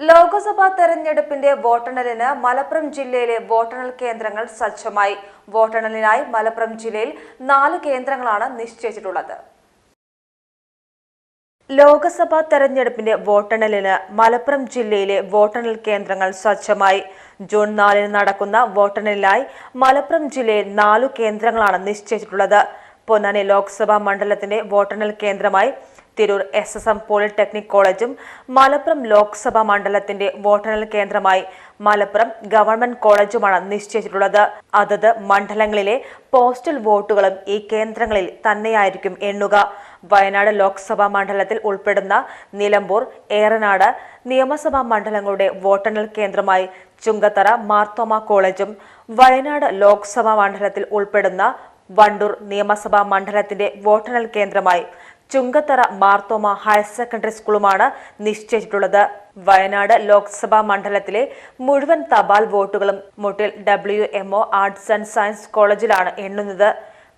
ലോക്സഭാ തെരഞ്ഞെടുപ്പിന്റെ വോട്ടെണ്ണലിന് മലപ്പുറം ജില്ലയിലെ വോട്ടെണ്ണൽ കേന്ദ്രങ്ങൾ സജ്ജമായി. വോട്ടെണ്ണലിനായി മലപ്പുറം ജില്ലയിൽ നാല് കേന്ദ്രങ്ങളാണ് നിശ്ചയിച്ചിട്ടുള്ളത്. ലോക്സഭാ തെരഞ്ഞെടുപ്പിന്റെ വോട്ടെണ്ണലിന് മലപ്പുറം ജില്ലയിലെ വോട്ടെണ്ണൽ കേന്ദ്രങ്ങൾ സജ്ജമായി. ജൂൺ നാലിന് നടക്കുന്ന വോട്ടെണ്ണലിനായി മലപ്പുറം ജില്ലയിൽ നാലു കേന്ദ്രങ്ങളാണ് നിശ്ചയിച്ചിട്ടുള്ളത്. പൊന്നാനി ലോക്സഭാ മണ്ഡലത്തിന്റെ വോട്ടെണ്ണൽ കേന്ദ്രമായി Tirur S S M polytechnic കോളേജും മലപ്പുറം ലോക്സഭാ മണ്ഡലത്തിന്റെ വോട്ടെണ്ണൽ കേന്ദ്രമായി മലപ്പുറം ഗവൺമെന്റ് കോളേജുമാണ് നിശ്ചയിച്ചിട്ടുള്ളത്. അതത് മണ്ഡലങ്ങളിലെ പോസ്റ്റൽ വോട്ടുകളും ഈ കേന്ദ്രങ്ങളിൽ തന്നെയായിരിക്കും എണ്ണുക. വയനാട് ലോക്സഭാ മണ്ഡലത്തിൽ ഉൾപ്പെടുന്ന നിലമ്പൂർ ഏറനാട് നിയമസഭാ മണ്ഡലങ്ങളുടെ വോട്ടെണ്ണൽ കേന്ദ്രമായി ചുങ്കത്തറ മാർത്തോമ കോളേജും വയനാട് ലോക്സഭാ മണ്ഡലത്തിൽ ഉൾപ്പെടുന്ന വണ്ടൂർ നിയമസഭാ മണ്ഡലത്തിന്റെ വോട്ടെണ്ണൽ കേന്ദ്രമായി ചുങ്കത്തറ മാർത്തോമ ഹയർ സെക്കൻഡറി സ്കൂളുമാണ് നിശ്ചയിച്ചിട്ടുള്ളത്. വയനാട് ലോക്സഭാ മണ്ഡലത്തിലെ മുഴുവൻ തപാൽ വോട്ടുകളും Muttil W MO arts and science കോളേജിലാണ് എണ്ണുന്നത്.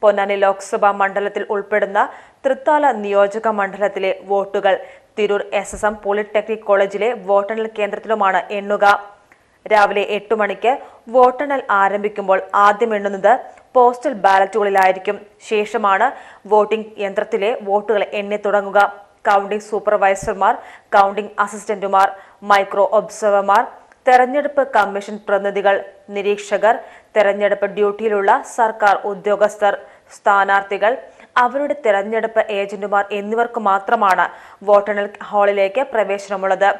പൊന്നാനി ലോക്സഭാ മണ്ഡലത്തിൽ ഉൾപ്പെടുന്ന തൃത്താല നിയോജക മണ്ഡലത്തിലെ വോട്ടുകൾ Tirur S S M polytechnic കോളേജിലെ വോട്ടെണ്ണൽ കേന്ദ്രത്തിലുമാണ് എണ്ണുക. രാവിലെ എട്ട് മണിക്ക് വോട്ടെണ്ണൽ ആരംഭിക്കുമ്പോൾ ആദ്യം എണ്ണുന്നത് പോസ്റ്റൽ ബാലറ്റുകളിലായിരിക്കും. ശേഷമാണ് വോട്ടിംഗ് യന്ത്രത്തിലെ വോട്ടുകൾ എണ്ണി തുടങ്ങുക. കൗണ്ടിംഗ് സൂപ്പർവൈസർമാർ കൗണ്ടിംഗ് അസിസ്റ്റന്റുമാർ മൈക്രോ ഒബ്സർവർമാർ തെരഞ്ഞെടുപ്പ് കമ്മീഷൻ പ്രതിനിധികൾ നിരീക്ഷകർ തെരഞ്ഞെടുപ്പ് ഡ്യൂട്ടിയിലുള്ള സർക്കാർ ഉദ്യോഗസ്ഥർ സ്ഥാനാർത്ഥികൾ അവരുടെ തെരഞ്ഞെടുപ്പ് ഏജന്റുമാർ എന്നിവർക്ക് മാത്രമാണ് വോട്ടെണ്ണൽ ഹാളിലേക്ക് പ്രവേശനമുള്ളത്.